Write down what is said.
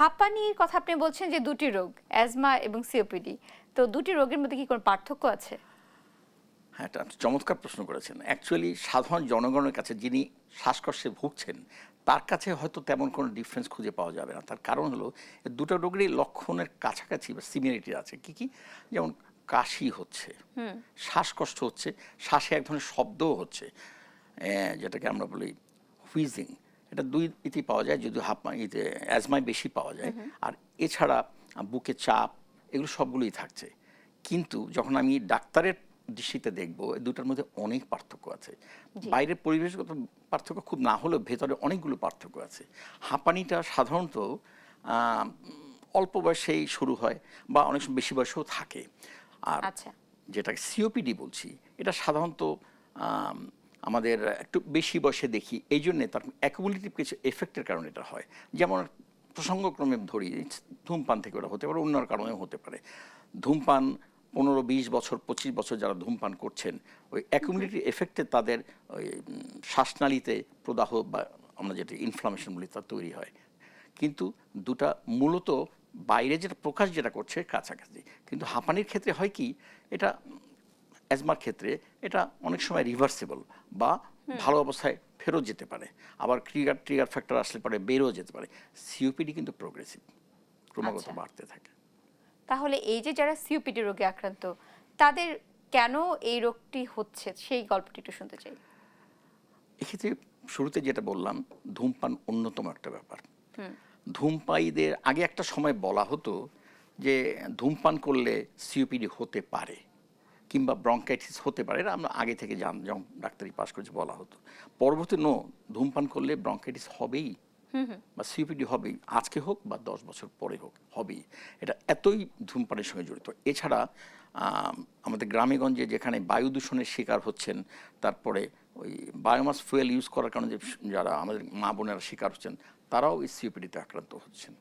হাঁপানির কথা আপনি বলছেন যে দুটি রোগ অ্যাজমা এবং সিওপিডি। তো দুটি রোগের মধ্যে কি কোনো পার্থক্য আছে? হ্যাঁ এটা আপনি চমৎকার প্রশ্ন করেছেন। অ্যাকচুয়ালি সাধারণ জনগণের কাছে যিনি শ্বাসকষ্টে ভুগছেন তার কাছে হয়তো তেমন কোনো ডিফারেন্স খুঁজে পাওয়া যাবে না। তার কারণ হলো দুটো রোগেরই লক্ষণের কাছাকাছি বা সিমিলারিটি আছে। কি কি? যেমন কাশি হচ্ছে শ্বাসকষ্ট হচ্ছে শ্বাসে এক ধরনের শব্দও হচ্ছে যেটাকে আমরা বলি হুইজিং এটা দুই ইতি পাওয়া যায় যদি হাফ ইতে অ্যাজমায় বেশি পাওয়া যায়। আর এছাড়া বুকে চাপ এগুলো সবগুলোই থাকছে। কিন্তু যখন আমি ডাক্তারের দৃষ্টিতে দেখব এই দুটার মধ্যে অনেক পার্থক্য আছে। বাইরের পরিবেশগত পার্থক্য খুব না হলেও ভেতরে অনেকগুলো পার্থক্য আছে। হাঁপানিটা সাধারণত অল্প বয়সেই শুরু হয় বা অনেক সময় বেশি বয়সেও থাকে। আর আচ্ছা। যেটাকে সিওপিডি বলছি এটা সাধারণত আমাদের একটু বেশি বয়সে দেখি, এই জন্যে তার অ্যাকুমুলেটিভ কিছু এফেক্টের কারণে এটা হয়। যেমন প্রসঙ্গক্রমে ধরি ধূমপান থেকে ওটা হতে পারে, অন্য কারণেও হতে পারে। ধূমপান পনেরো, বিশ বছর, পঁচিশ বছর যারা ধূমপান করছেন, ওই অ্যাকুমুলেটিভ এফেক্টে তাদের ওই শ্বাসনালীতে প্রদাহ বা আমরা যেটা ইনফ্লামেশন বলি তা তৈরি হয়। কিন্তু দুটা মূলত বাইরে যেটা প্রকাশ যেটা করছে কাছাকাছি। কিন্তু হাঁপানির ক্ষেত্রে হয় কি, এটা অ্যাজমার ক্ষেত্রে এটা অনেক সময় রিভার্সিবল বা ভালো অবস্থায় ফেরত যেতে পারে। আবার ট্রিগার ট্রিগার ফ্যাক্টর আসলে পরে বেরো যেতে পারে। সিওপিডি কিন্তু প্রোগ্রেসিভ ক্রমাগত আচ্ছা। বাড়তে থাকে। তাহলে এই যে যারা সিওপিডি রোগে আক্রান্ত তাদের কেন এই রোগটি হচ্ছে? সেই গল্পটি একটু শুনতে চাই। এক্ষেত্রে শুরুতে যেটা বললাম ধূমপান অন্যতম একটা ব্যাপার। ধূমপায়ীদের আগে একটা সময় বলা হতো যে ধূমপান করলে সিওপিডি হতে পারে। কিংবা ব্রঙ্কাইটিস হতে পারে এটা আমরা আগে থেকে জান যখন ডাক্তারি পাশ করেছি বলা হতো। পরবর্তী নো ধূমপান করলে ব্রঙ্কাইটিস হবেই বা সিওপিডি হবেই আজকে হোক বা দশ বছর পরে হোক হবেই। এটা এতই ধূমপানের সঙ্গে জড়িত। এছাড়া আমাদের গ্রামেগঞ্জে যেখানে বায়ু দূষণের শিকার হচ্ছেন তারপরে ওই বায়োমাস ফুয়েল ইউজ করার কারণে যে যারা আমাদের মা বোনেরা শিকার হচ্ছেন তারাও এই সিওপিডিতে আক্রান্ত হচ্ছেন।